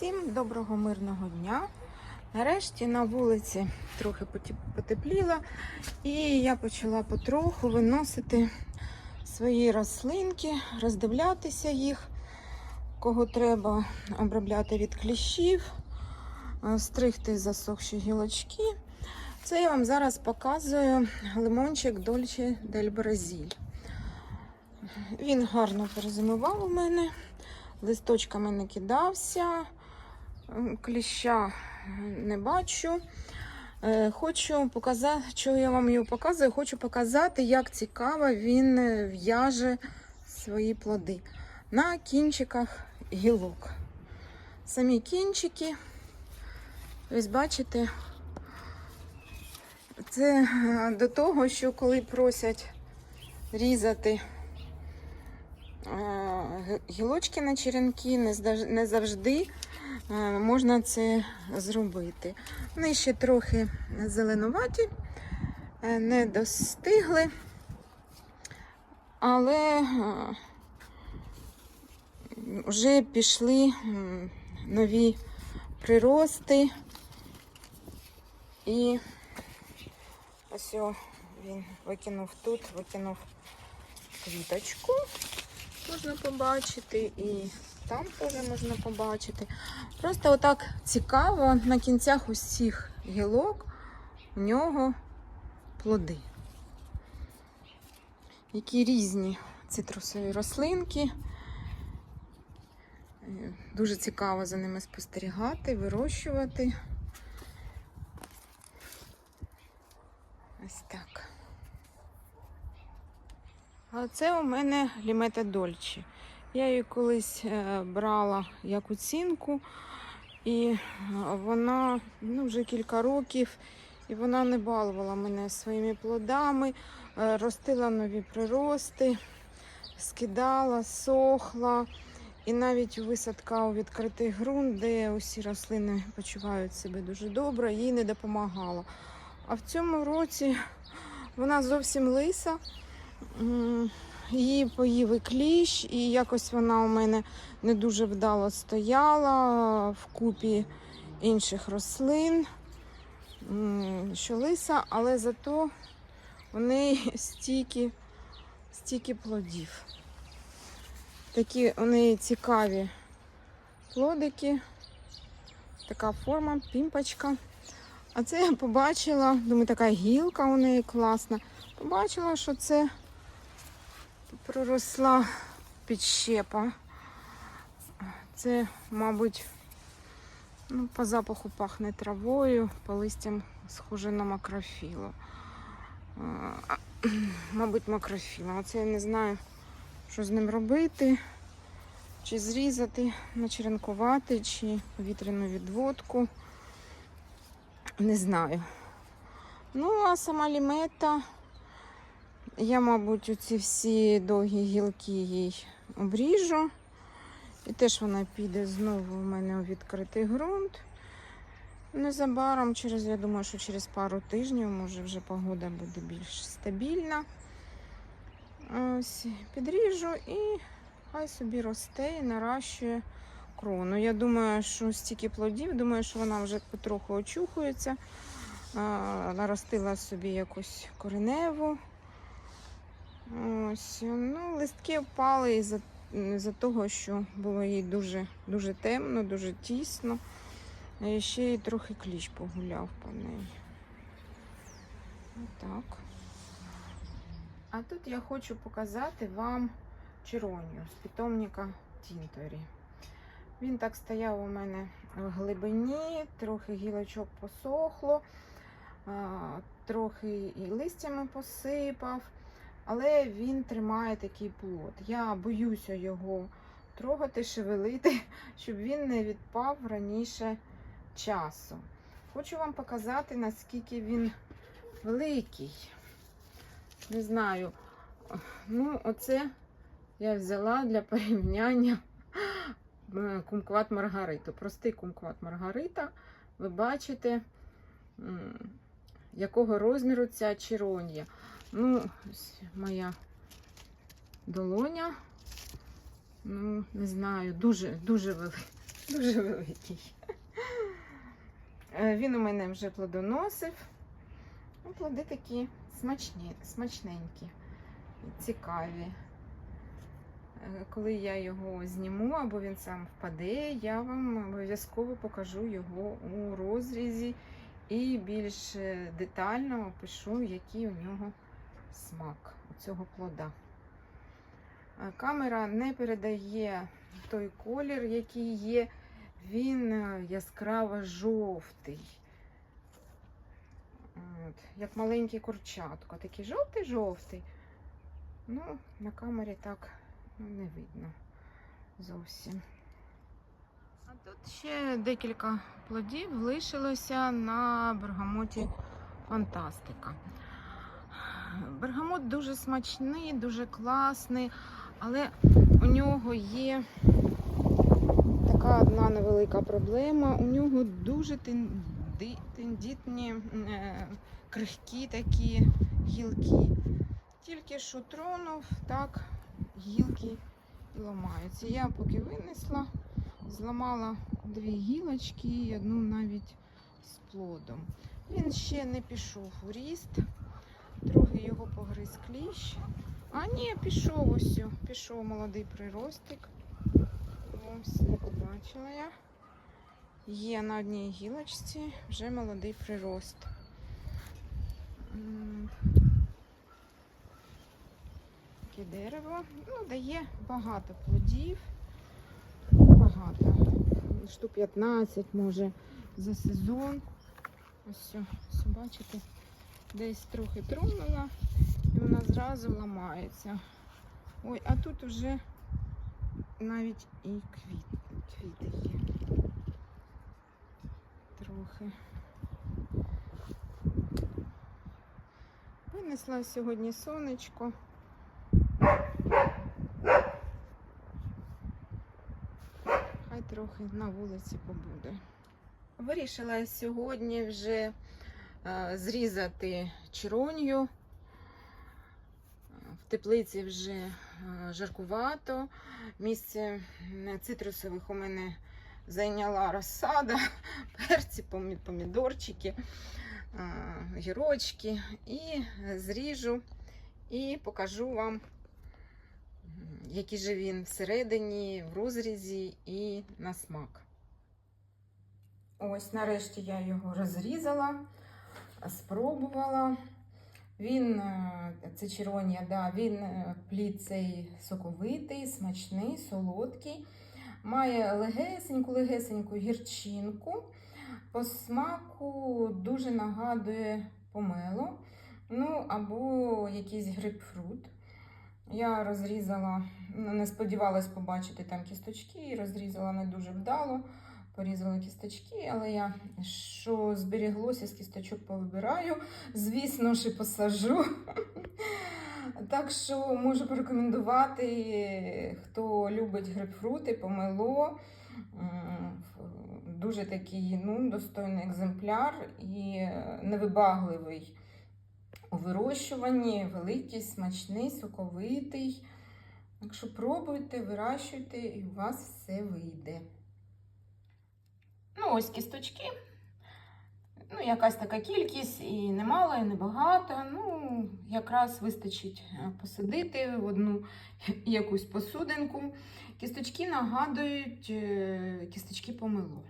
Всім доброго мирного дня. Нарешті на вулиці трохи потепліло, і я почала потроху виносити свої рослинки, роздивлятися їх, кого треба обробляти від кліщів, е, стригти засохші гілочки. Це я вам зараз показую лимончик Дольче дель Бразіль. Він гарно перезимував у мене, листочками не кидався, кліща не бачу. Е, Хочу показати, що я вам його показую, хочу показати, як цікаво він е, в'яже свої плоди на кінчиках гілок. Самі кінчики, ось бачите, це е, до того, що коли просять різати е, гілочки на черенки, не завжди е, можна це зробити. Вони ще трохи зеленуваті, е, не достигли, але е, вже пішли нові прирости. І ось він викинув тут, викинув квіточку. Можна побачити, і там теж можна побачити. Просто отак цікаво на кінцях усіх гілок у нього плоди. Які різні цитрусові рослинки. Дуже цікаво за ними спостерігати, вирощувати. Ось так. А це у мене лімета Дольче. Я її колись е, брала як оцінку, і е, вона ну, вже кілька років, і вона не балувала мене своїми плодами, е, ростила нові прирости, скидала, сохла. І навіть висадка у відкритий ґрунт, де усі рослини почувають себе дуже добре, їй не допомагала. А в цьому році вона зовсім лиса. Її поїв і кліщ, і якось вона у мене не дуже вдало стояла в купі інших рослин, що лиса, але зато у неї стільки, стільки плодів. Такі у неї цікаві плодики, така форма, пімпочка. А це я побачила, думаю, така гілка у неї класна. Побачила, що це проросла підщепа. Це, мабуть, ну, по запаху пахне травою, по листям схоже на макрофілу. А, Мабуть, макрофіла. Оце я не знаю, що з ним робити. Чи зрізати, начеренкувати, чи повітряну відводку. Не знаю. Ну, а сама лімета, я, мабуть, оці всі довгі гілки їй обріжу. І теж вона піде знову у мене у відкритий ґрунт. Незабаром, через, я думаю, що через пару тижнів, може, вже погода буде більш стабільна. Ось, підріжу і хай собі росте і наращує крону. Я думаю, що стільки плодів, думаю, що вона вже потроху очухується. Наростила собі якусь кореневу. Ось, ну, листки впали із-за із того, що було їй дуже, дуже темно, дуже тісно. І ще й трохи кліщ погуляв по неї. Отак. А тут я хочу показати вам черонію з питомника Тінторі. Він так стояв у мене в глибині, трохи гілочок посохло, трохи і листями посипав, але він тримає такий плод. Я боюся його трогати, шевелити, щоб він не відпав раніше часу. Хочу вам показати, наскільки він великий. Не знаю. Ну, оце я взяла для порівняння е, кумкват Маргариту. Простий кумкват Маргарита. Ви бачите, якого розміру ця чиронія. Ну, ось моя долоня. Ну, не знаю, дуже, дуже велика. Дуже великий. Е, Він у мене вже плодоносив. Ну, плоди такі смачні, смачненькі, цікаві. Е, Коли я його зніму або він сам впаде, я вам обов'язково покажу його у розрізі і більш детально опишу, який у нього смак цього плода. Е, Камера не передає той колір, який є. Він е, яскраво жовтий. От, як маленький курчатко. Такий жовтий-жовтий. Ну, на камері так ну, не видно зовсім. А тут ще декілька плодів лишилося на бергамоті фантастика. Бергамот дуже смачний, дуже класний, але у нього є така одна невелика проблема. У нього дуже тендітні, е, крихкі такі гілки. Тільки що тронув, так гілки і ламаються. Я поки винесла, зламала дві гілочки і одну навіть з плодом. Він ще не пішов у ріст, його погриз кліщ. А ні, пішов ось, пішов молодий приростик. Ось, побачила я. Є на одній гілочці вже молодий прирост. Таке дерево. Ну, дає багато плодів. Багато. Штук 15 може за сезон. Ось, все, бачите, десь трохи тронула і вона зразу ламається. Ой, а тут вже навіть і квіт, квіти є. Трохи. Винесла сьогодні сонечко. Хай трохи на вулиці побуде. Вирішила сьогодні вже зрізати чиронью. В теплиці вже е, жаркувато. Місце цитрусових у мене зайняла розсада, перці, помідорчики, е, гірочки. І зріжу і покажу вам, який же він всередині, в розрізі і на смак. Ось нарешті я його розрізала, спробувала. Він, е, це червонія, да, він е, плід цей соковитий, смачний, солодкий. Має легесеньку, легесеньку гірчинку. По смаку дуже нагадує помело, ну або якийсь грейпфрут. Я розрізала, ну, не сподівалась побачити там кісточки, і розрізала не дуже вдало. Порізала кісточки, але я що зберіглося з кісточок повибираю. Звісно ж, і посажу. Так що можу порекомендувати, хто любить грейпфрути, помело. Дуже такий ну, достойний екземпляр і невибагливий у вирощуванні, великий, смачний, соковитий. Так що пробуйте, вирощуйте, і у вас все вийде. Ну, ось кісточки. Ну, якась така кількість, і немало, і небагато. Ну, якраз вистачить е, посадити в одну якусь посудинку. Кісточки нагадують е, кісточки помило.